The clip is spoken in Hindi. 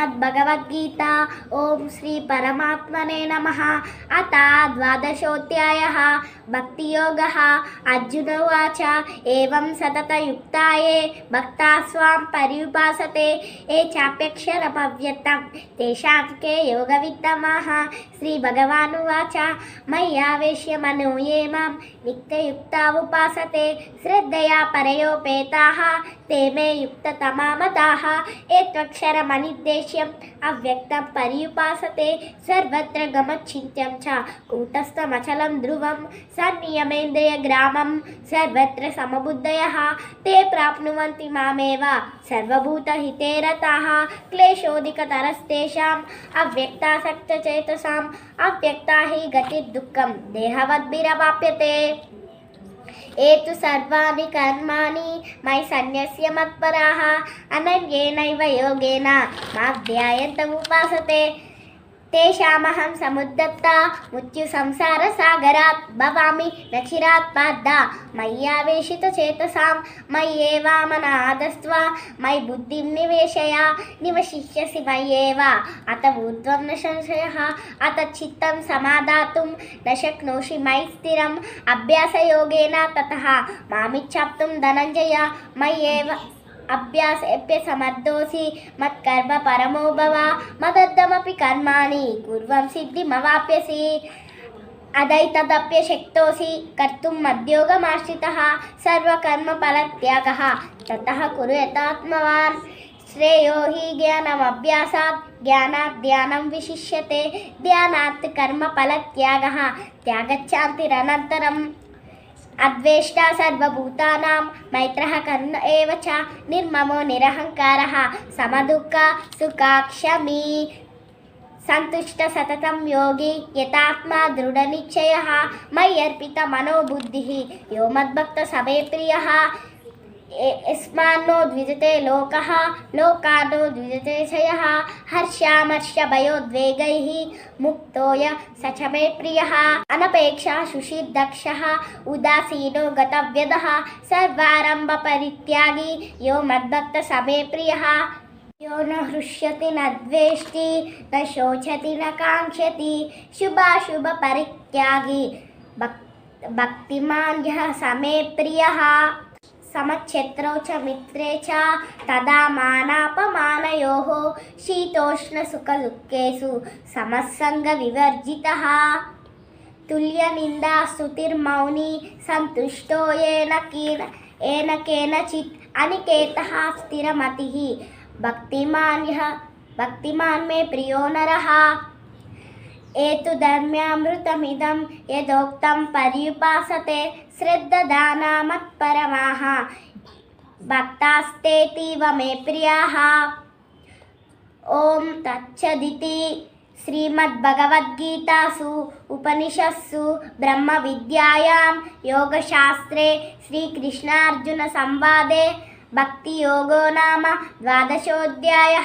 श्रीमद्भगवद्गीता। ॐ श्रीपरमात्मने नमः। अथ द्वादशोऽध्यायः। भक्तियोगः। अर्जुन उवाच। एवं सततयुक्ताये भक्ता स्वां पर्युपासते ये चाप्यक्षरमव्यक्तं। तेषां के योगवित्तमाः। श्रीभगवानुवाच मय्यावेश्य मनो ये माँ। नित्ययुक्ता उपासते। श्रद्धया परयोपेताः। ते मे युक्ततमा मताः ये त्वक्षरमनिर्देश्यम् अव्यक्तं पर्युपासते। सर्वत्र गमच्छिन्त्यं च कूटस्थमचलं ध्रुवं सन्नियमेन्द्रियग्रामं सर्वत्र समबुद्धयः। ते प्राप्नुवन्ति मामेव सर्वभूतहिते रताः। क्लेशोऽधिकतरस्तेषाम् अव्यक्तासक्तचेतसाम्। अव्यक्ता हि गतिर्दुःखं देहवद्भिरवाप्यते। ఏతు సర్వాణి కర్మాణి మై సన్యస్య మత్పరాహ అనన్యేనైవ యోగేన మా ధ్యాయంత ఉపాసతే తేషామహం సముద్దత్త మృత్యు సంసార సాగరాత్ భవామి నచిరాత్పాద్ద మయ్యావేషిత చేతసాం మయ్యేవామన ఆదస్త్వ మై బుద్ధిం నివేశయ నివశిష్యసి మయ్యేవ అత ఊర్ధ్వం న సంశయ అత చిత్తం సమాదాతుం న శక్నోషి మై స్థిరం అభ్యాసయోగేన తత మామిచ్చాప్తుం ధనంజయ మయ్యేవ धनञ्जय मय्येव अभ्यासेऽप्यसमर्थोऽसि मत्कर्म परमो भव मदर्थमपि कर्माणि, कुर्वं सिद्धिमवाप्यसि। अदैतदप्यशक्तोऽसि कर्तुं मद्योगमाश्रितः, सर्वकर्मफलत्यागः, ततः कुरु यथात्मवान् श्रेयो हि ज्ञानमभ्यासात् ज्ञानात् ध्यानं विशिष्यते, ध्यानात् कर्मफलत्यागः, त्यागच्छान्तिरनन्तरम्। అద్వేష్టా సర్వభూతానాం మైత్ర కరుణ ఏవ చ నిర్మమో నిరహంకార సమదుఃఖ సుఖాక్షమీ. సంతుష్ట సతతం యోగి యథాత్మా దృఢ నిశ్చయ మయ్యర్పిత మనోబుద్ధి యో మద్భక్త సభే ప్రియ. यस्मान्नो द्विजते लोकः लोकानो द्विजते क्षयः हर्षामर्षभयोद्वेगैः मुक्तो य स च मे प्रियः। अनपेक्षा शुशिर्दक्षः उदासीनो गतव्यदः, सर्वारम्भपरित्यागी, यो मद्भक्तसमे प्रियः। यो न हृष्यति, न द्वेष्टि, न शोचति, न काङ्क्षति, शुभाशुभपरित्यागी। भक् भक्तिमान् यः समे प्रियः। సమక్షత్రౌ చ మిత్రే చ తదా మానాపమానయో శీతోష్ణ సుఖ దుఃఖేషు సమస్సంగ వివర్జిత తుల్య నిందా స్తుతిర్మౌని సంతుష్టో ఏన కీన ఏన కేనచిత్ అనికేత స్థిరమతి భక్తిమాన్య భక్తిమాన్ మే ప్రియో నరహ ఏతు ధర్మ్యామృతమిదం యథోక్తం పర్యుపాసతే శ్రద్ధదానామత్పరమాः భక్తాస్తేతీవ మే ప్రియాः ఓం తచ్చదితి శ్రీమద్భగవద్గీతాసు ఉపనిషత్సు బ్రహ్మ విద్యాయాం యోగశాస్త్రే శ్రీకృష్ణార్జున సంవాదే భక్తియోగో నామ ద్వాదశోధ్యాయ